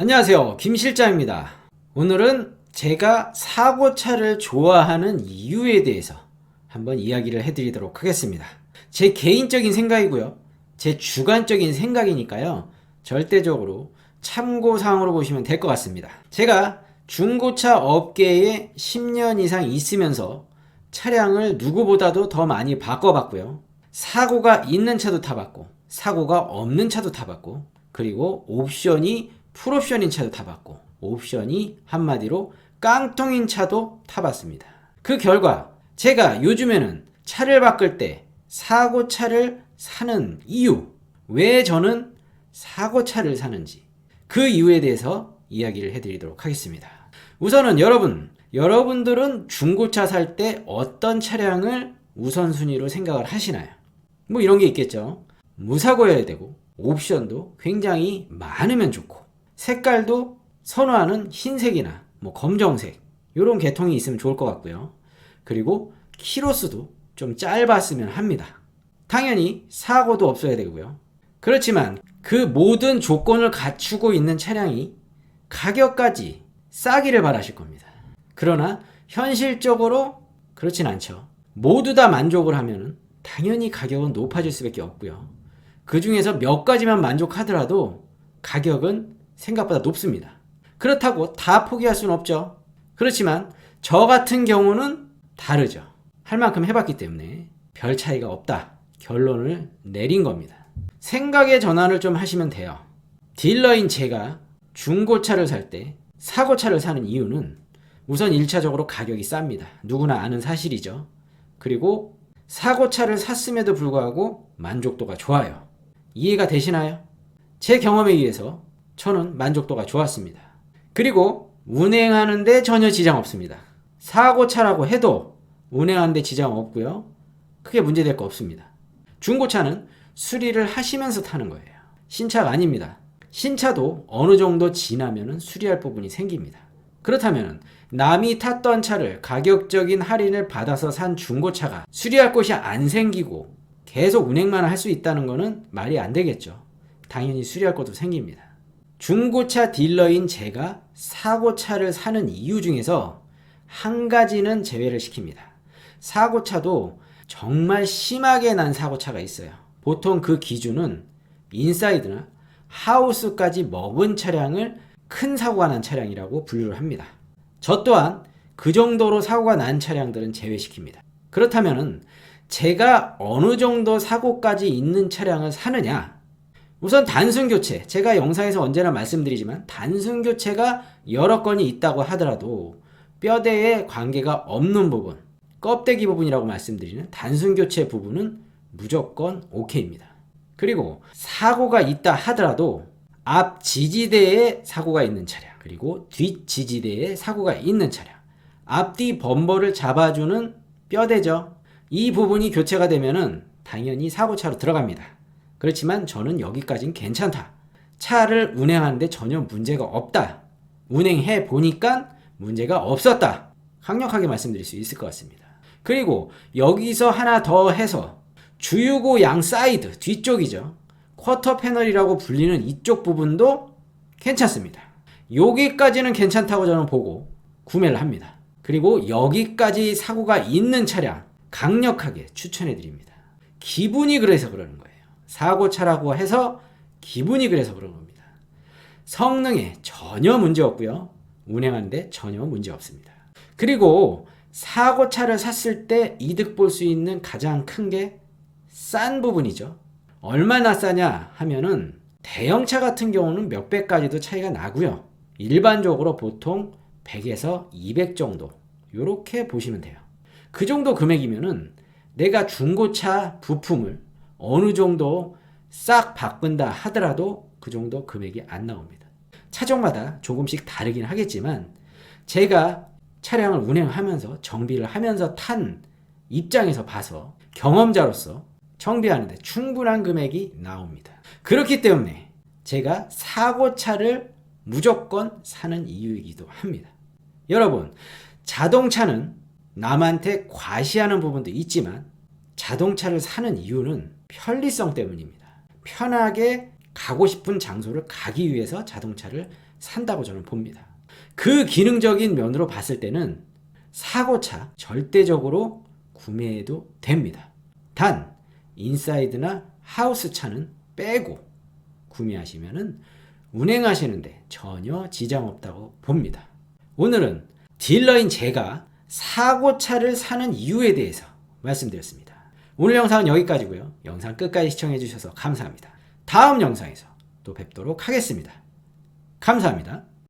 안녕하세요. 김 실장입니다. 오늘은 제가 사고차를 좋아하는 이유에 대해서 한번 이야기를 해드리도록 하겠습니다. 제 개인적인 생각이고요. 제 주관적인 생각이니까요. 절대적으로 참고사항으로 보시면 될 것 같습니다. 제가 중고차 업계에 10년 이상 있으면서 차량을 누구보다도 더 많이 바꿔봤고요. 사고가 있는 차도 타봤고, 사고가 없는 차도 타봤고, 그리고 옵션이 풀옵션인 차도 타봤고, 옵션이 한마디로 깡통인 차도 타봤습니다. 그 결과 제가 요즘에는 차를 바꿀 때 사고차를 사는 이유, 왜 저는 사고차를 사는지 그 이유에 대해서 이야기를 해드리도록 하겠습니다. 우선은 여러분, 여러분들은 중고차 살 때 어떤 차량을 우선순위로 생각을 하시나요? 뭐 이런 게 있겠죠. 무사고여야 되고, 옵션도 굉장히 많으면 좋고, 색깔도 선호하는 흰색이나 뭐 검정색, 이런 계통이 있으면 좋을 것 같고요. 그리고 키로수도 좀 짧았으면 합니다. 당연히 사고도 없어야 되고요. 그렇지만 그 모든 조건을 갖추고 있는 차량이 가격까지 싸기를 바라실 겁니다. 그러나 현실적으로 그렇진 않죠. 모두 다 만족을 하면 당연히 가격은 높아질 수밖에 없고요. 그 중에서 몇 가지만 만족하더라도 가격은 생각보다 높습니다. 그렇다고 다 포기할 수는 없죠. 그렇지만 저 같은 경우는 다르죠. 할 만큼 해봤기 때문에 별 차이가 없다. 결론을 내린 겁니다. 생각의 전환을 좀 하시면 돼요. 딜러인 제가 중고차를 살 때 사고차를 사는 이유는 우선 1차적으로 가격이 쌉니다. 누구나 아는 사실이죠. 그리고 사고차를 샀음에도 불구하고 만족도가 좋아요. 이해가 되시나요? 제 경험에 의해서 저는 만족도가 좋았습니다. 그리고 운행하는데 전혀 지장 없습니다. 사고차라고 해도 운행하는데 지장 없고요. 크게 문제될 거 없습니다. 중고차는 수리를 하시면서 타는 거예요. 신차가 아닙니다. 신차도 어느 정도 지나면 수리할 부분이 생깁니다. 그렇다면 남이 탔던 차를 가격적인 할인을 받아서 산 중고차가 수리할 곳이 안 생기고 계속 운행만 할 수 있다는 것은 말이 안 되겠죠. 당연히 수리할 것도 생깁니다. 중고차 딜러인 제가 사고차를 사는 이유 중에서 한 가지는 제외를 시킵니다. 사고차도 정말 심하게 난 사고차가 있어요. 보통 그 기준은 인사이드나 하우스까지 먹은 차량을 큰 사고가 난 차량이라고 분류를 합니다. 저 또한 그 정도로 사고가 난 차량들은 제외시킵니다. 그렇다면은 제가 어느 정도 사고까지 있는 차량을 사느냐? 우선 단순 교체. 제가 영상에서 언제나 말씀드리지만 단순 교체가 여러 건이 있다고 하더라도 뼈대에 관계가 없는 부분, 껍데기 부분이라고 말씀드리는 단순 교체 부분은 무조건 오케이입니다. 그리고 사고가 있다 하더라도 앞 지지대에 사고가 있는 차량, 그리고 뒷 지지대에 사고가 있는 차량, 앞뒤 범버를 잡아주는 뼈대죠. 이 부분이 교체가 되면은 당연히 사고차로 들어갑니다. 그렇지만 저는 여기까진 괜찮다. 차를 운행하는데 전혀 문제가 없다. 운행해 보니까 문제가 없었다. 강력하게 말씀드릴 수 있을 것 같습니다. 그리고 여기서 하나 더 해서 주유구 양 사이드 뒤쪽이죠. 쿼터 패널이라고 불리는 이쪽 부분도 괜찮습니다. 여기까지는 괜찮다고 저는 보고 구매를 합니다. 그리고 여기까지 사고가 있는 차량 강력하게 추천해 드립니다. 기분이 그래서 그러는 거예요. 사고차라고 해서 기분이 그래서 그런 겁니다. 성능에 전혀 문제 없고요. 운행하는데 전혀 문제 없습니다. 그리고 사고차를 샀을 때 이득 볼 수 있는 가장 큰 게 싼 부분이죠. 얼마나 싸냐 하면은 대형차 같은 경우는 몇백 가지도 차이가 나고요. 일반적으로 보통 100에서 200 정도 이렇게 보시면 돼요. 그 정도 금액이면은 내가 중고차 부품을 어느 정도 싹 바꾼다 하더라도 그 정도 금액이 안 나옵니다. 차종마다 조금씩 다르긴 하겠지만 제가 차량을 운행하면서 정비를 하면서 탄 입장에서 봐서 경험자로서 정비하는데 충분한 금액이 나옵니다. 그렇기 때문에 제가 사고차를 무조건 사는 이유이기도 합니다. 여러분, 자동차는 남한테 과시하는 부분도 있지만 자동차를 사는 이유는 편리성 때문입니다. 편하게 가고 싶은 장소를 가기 위해서 자동차를 산다고 저는 봅니다. 그 기능적인 면으로 봤을 때는 사고차 절대적으로 구매해도 됩니다. 단 인사이드나 하우스 차는 빼고 구매하시면은 운행하시는데 전혀 지장 없다고 봅니다. 오늘은 딜러인 제가 사고차를 사는 이유에 대해서 말씀드렸습니다. 오늘 영상은 여기까지고요. 영상 끝까지 시청해 주셔서 감사합니다. 다음 영상에서 또 뵙도록 하겠습니다. 감사합니다.